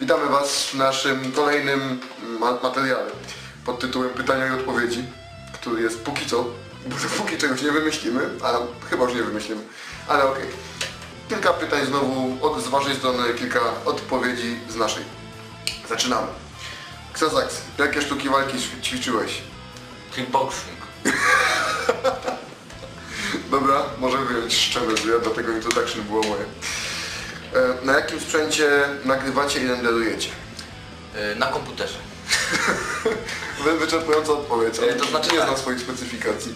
Witamy Was w naszym kolejnym ma materiale pod tytułem Pytania i Odpowiedzi, który jest póki co, bo póki czegoś nie wymyślimy, a chyba już nie wymyślimy, ale okej. Kilka pytań znowu od, z Waszej strony, kilka odpowiedzi z naszej. Zaczynamy. Ksazaks, jakie sztuki walki ćwi- ćwiczyłeś? Kickboxing. Dobra, może wyjąć szczerze, że ja dlatego introduction było moje. E, na jakim sprzęcie nagrywacie i renderujecie? Y, Na komputerze. Wy- Wyczerpująca odpowiedź, ale E, to znaczy nie tak. znam swoich specyfikacji.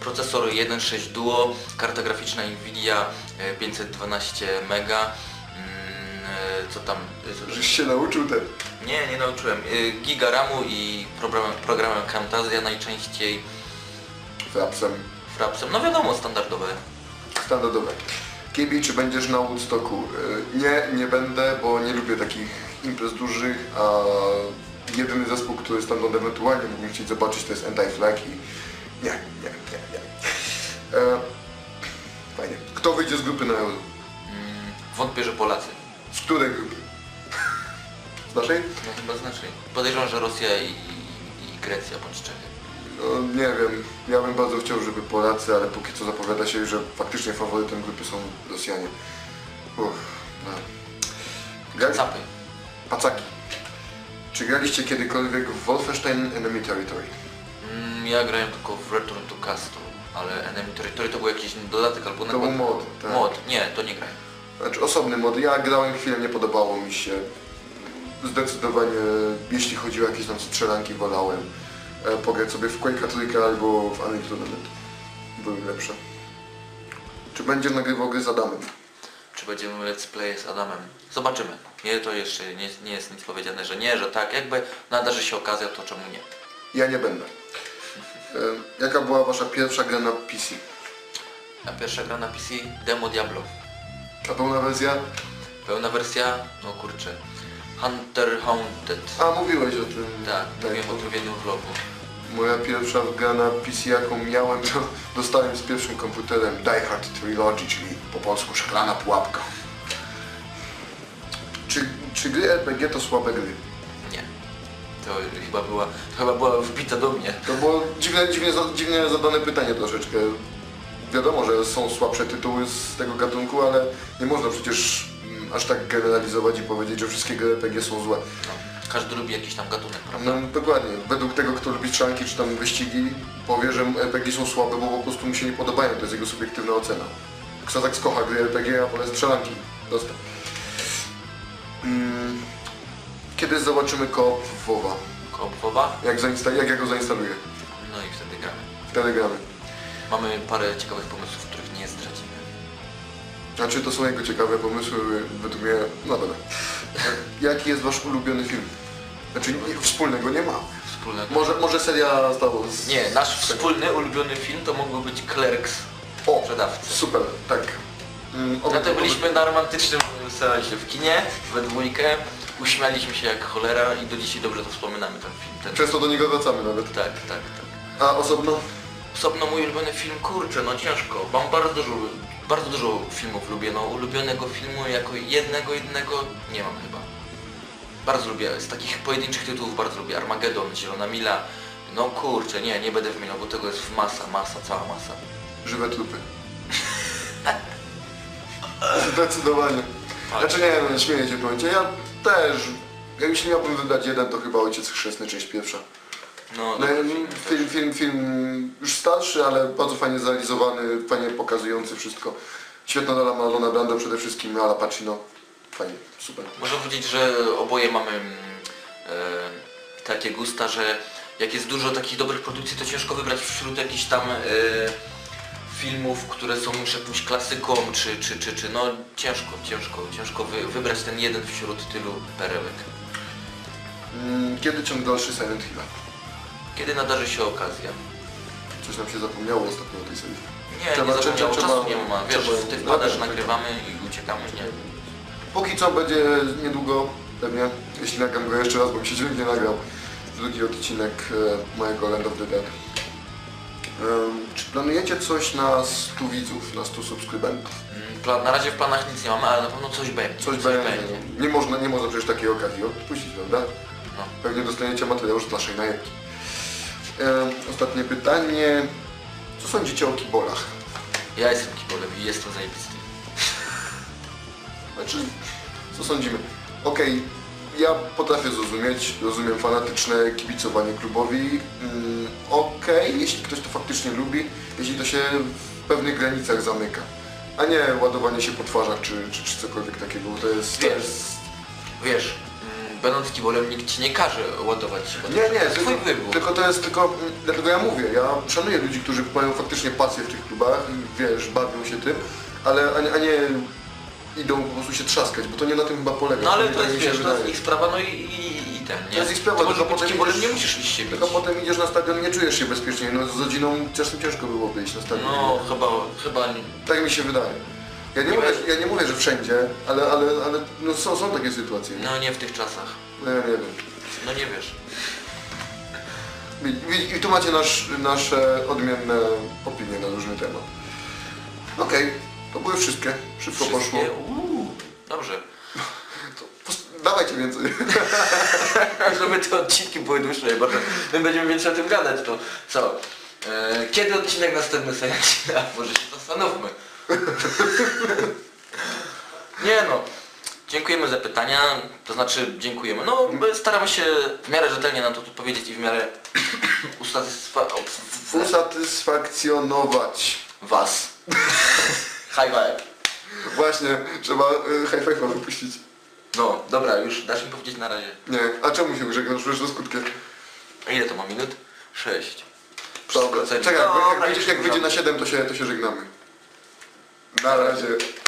Procesor 1.6 Duo, karta graficzna Nvidia y, 512 mega. Ym, y, Co tam? Żeś się nauczył ten. Nie, nie nauczyłem. Giga RAMu i programem, programem Camtasia najczęściej Frapsem. Frapsem. No wiadomo, standardowe. Standardowe. Kibi, czy będziesz na Woodstocku? E, Nie, nie będę, bo nie lubię takich imprez dużych, a jedyny zespół, który stamtąd ewentualnie mógłbym chcieć zobaczyć to jest Anti-Flag i nie, nie, nie, nie. E, fajnie. Kto wyjdzie z grupy na Euro? Ym, Wątpię, że Polacy. Z której grupy? Z naszej? No chyba znaczy. Podejrzewam, że Rosja i, i Grecja bądź Czechy. No, nie wiem, ja bym bardzo chciał, żeby Polacy, ale póki co zapowiada się, że faktycznie faworytem grupy są Rosjanie. Uff, no. Grali-. Pacaki. Czy graliście kiedykolwiek w Wolfenstein Enemy Territory? Mm, Ja grałem tylko w Return to Castle, ale Enemy Territory to był jakiś dodatek albo To był mod, tak. Mod, nie, to nie grałem. Znaczy osobny mod. Ja grałem chwilę, nie podobało mi się. Zdecydowanie, jeśli chodzi o jakieś tam strzelanki, wolałem pograć sobie w Quake'a trójkę albo w Unreal Tournament. Były lepsze. Czy będzie nagrywał gry z Adamem? Czy będziemy let's play z Adamem? Zobaczymy. Nie, to jeszcze nie, nie jest nic powiedziane, że nie, że tak. Jakby nadarzy się okazja, to czemu nie? Ja nie będę. E, Jaka była wasza pierwsza gra na PC? A pierwsza gra na PC Demo Diablo. A pełna wersja? Pełna wersja? No kurczę. Hunter Haunted. A, mówiłeś o tym. Tak, mówiłem o tym w jednym vlogu. Moja pierwsza gra na PC jaką miałem, to dostałem z pierwszym komputerem Die Hard Trilogy, czyli po polsku szklana pułapka. Czy, czy gry RPG to słabe gry? Nie. To chyba była, to chyba była wbita do mnie. To było dziwne, dziwnie, dziwnie zadane pytanie troszeczkę. Wiadomo, że są słabsze tytuły z tego gatunku, ale nie można przecież aż tak generalizować i powiedzieć, że wszystkie gry RPG są złe. No, każdy lubi jakiś tam gatunek, prawda? No dokładnie. Według tego, kto lubi strzelanki czy tam wyścigi, powie, że RPG są słabe, bo po prostu mu się nie podobają. To jest jego subiektywna ocena. Kto tak skocha gry RPG, a wolę strzelanki. Dostał. Mm. Kiedy zobaczymy koop WoWa? Koopwowa? Jak, zainsta- jak ja go zainstaluję? No i wtedy gramy. Wtedy gramy. Mamy parę ciekawych pomysłów, których nie zdradzimy. Znaczy to są jego ciekawe pomysły, według mnie, no dobra. Jaki jest wasz ulubiony film? Znaczy nie, wspólnego nie ma. Wspólnego. Może, może seria Star Wars? Nie, nasz wspólny ulubiony film to mógłby być Clerks O, Sprzedawcy. super, tak. Mm, No to oby- byliśmy na romantycznym seansie w kinie, we dwójkę. Uśmialiśmy się jak cholera i do dzisiaj dobrze to wspominamy ten film. Ten... Często do niego wracamy nawet. Tak, tak, tak. A osobno? Osobno mój ulubiony film, kurczę, no ciężko. Mam bardzo dużo, bardzo dużo filmów lubię. No ulubionego filmu jako jednego, jednego nie mam chyba. Bardzo lubię, z takich pojedynczych tytułów bardzo lubię. Armageddon, Zielona Mila. No kurczę, nie, nie będę wymieniał, bo tego jest masa, masa, cała masa. Żywe trupy. Zdecydowanie. Tak. Znaczy nie, no śmieję się pojęcie. Ja też. Jak jeśli miałbym wybrać jeden, to chyba Ojciec Chrzestny, część pierwsza. No, No, film film, film, film już starszy, ale bardzo fajnie zrealizowany, fajnie pokazujący wszystko. Świetna rola Marlona Brando przede wszystkim, Ala Pacino. Fajnie, super. Można powiedzieć, że oboje mamy mm, e, takie gusta, że jak jest dużo takich dobrych produkcji, to ciężko wybrać wśród jakichś tam e, filmów, które są już jakimś klasyką, czy, czy, czy, czy no ciężko, ciężko, ciężko wy, wybrać ten jeden wśród tylu perełek. Mm, Kiedy ciąg dalszy Silent Hill? Kiedy nadarzy się okazja? Coś nam się zapomniało ostatnio o tej serii. Nie, Trzeba- nie zapomniało, trzeba- czasu nie ma. Wiesz, trzeba- ty wpadasz, nagrywamy i uciekamy, nie? Póki co będzie niedługo, pewnie, jeśli nagram go jeszcze raz, bo mi się dźwięk nie nagrał, drugi odcinek e, mojego Land of the Dead. Czy planujecie coś na 100 widzów, na 100 subskrybentów? Mm, na razie w planach nic nie mamy, ale na pewno coś będzie. Coś będzie. Nie można, nie można przecież takiej okazji odpuścić, prawda? No. Pewnie dostaniecie materiał z naszej najemki. Ostatnie pytanie. Co sądzicie o kibolach? Ja jestem kibolem i jestem zajebisty. Znaczy, co sądzimy? Okej, ja potrafię zrozumieć, rozumiem fanatyczne kibicowanie klubowi. Mm, Okej, jeśli ktoś to faktycznie lubi, jeśli to się w pewnych granicach zamyka. A nie ładowanie się po twarzach czy, czy, czy cokolwiek takiego, bo to jest... To Wiesz. jest Wiesz, będąc kibolem nikt ci nie każe ładować się. bo to Nie, nie, jest tylko, twój wybór. tylko to jest tylko, dlatego ja mówię, ja szanuję ludzi, którzy mają faktycznie pasję w tych klubach i wiesz, bawią się tym, ale a nie, a nie idą po prostu się trzaskać, bo to nie na tym chyba polega. No ale to przynajmniej jest, mi się wiesz, to jest wydaje. ich sprawa, no i, i, i ten, nie? To jest ich sprawa, Ty tylko być potem kibolem, idziesz- nie musisz iść się bić. Tylko potem idziesz na stadion i nie czujesz się bezpiecznie, no z rodziną czasem ciężko byłoby iść na stadion. No chyba, chyba nie. Tak mi się wydaje. Ja nie, mówię, ja nie mówię, że wszędzie, ale, ale, ale no są, są takie sytuacje. No. No nie w tych czasach. ja nie wiem. No nie wiesz. I, i, I tu macie nasz, nasze odmienne opinie na różny temat. Okej, to były wszystkie. Szybko poszło. Wszystkie? Uuu, dobrze. Dawajcie więcej. Żeby te odcinki były dłuższe, bo my będziemy więcej o tym gadać, to co? E, kiedy odcinek następny Sajacina? Może się zastanówmy. Nie no. Dziękujemy za pytania, to znaczy dziękujemy. No, my staramy się w miarę rzetelnie na to odpowiedzieć i w miarę usatysfa... Usatysfakcjonować. was. High five. Właśnie, trzeba y, high five'a wypuścić. No, dobra, już dasz mi powiedzieć na razie. Nie, a czemu się żegnasz? Przecież to skutkiem. Ile to ma minut? Sześć. Dobra, Wszystko czekaj, jak, Dobra, jak, wyjdzie, jak wyjdzie na 7 to się, to się żegnamy. Na razie.